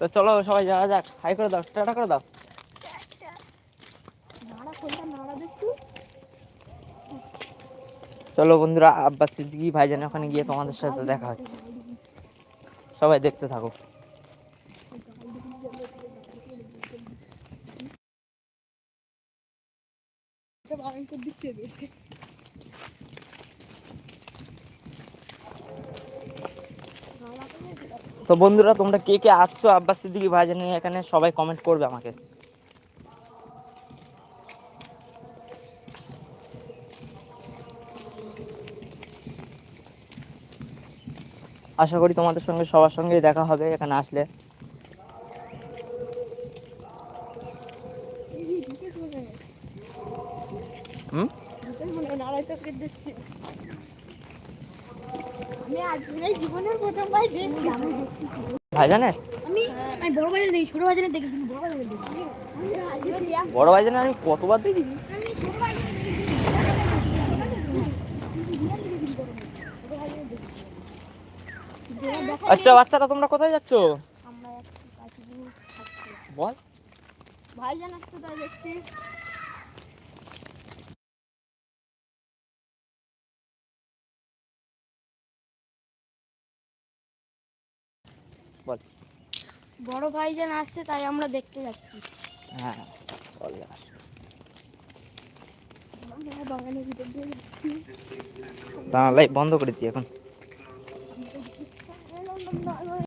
তো চলো সবাই যাওয়া যাক। হাই করে দাও, টাটা করে দাও। চলো বন্ধুরা আব্বাস সিদ্দিকি, ভাইজান ওখানে গিয়ে তোমাদের সাথে দেখা হচ্ছে। সবাই দেখতে থাকো। দিচ্ছে তো বন্ধুরা, তোমরা কে কে আসছো আব্বাস সিদ্দিকি ভাইজানের এখানে সবাই কমেন্ট করবে আমাকে। আশা করি তোমাদের সঙ্গে সবার সঙ্গেই দেখা হবে এখানে আসলে। হুম নাড়াইতে করে দিচ্ছে আমি আজ এই জীবনের প্রথমবার দেখছি আমি দেখছি ভাইজানের? আমি আমি বড় বাজারে দেখি ছোট বাজারে দেখি বড় দেখি। আমি ভাইজানের কতবার দেখেছি? আচ্ছা বাচ্চারা তোমরা কোথায় যাচ্ছো। বল। ভাই জানাচ্ছে তাই দেখছি বল। বড় ভাইজান আসছে তাই আমরা দেখতে যাচ্ছি। হ্যাঁ বল দিয়ে যাচ্ছি। দাঁড়া বন্ধ করে দিই এখন।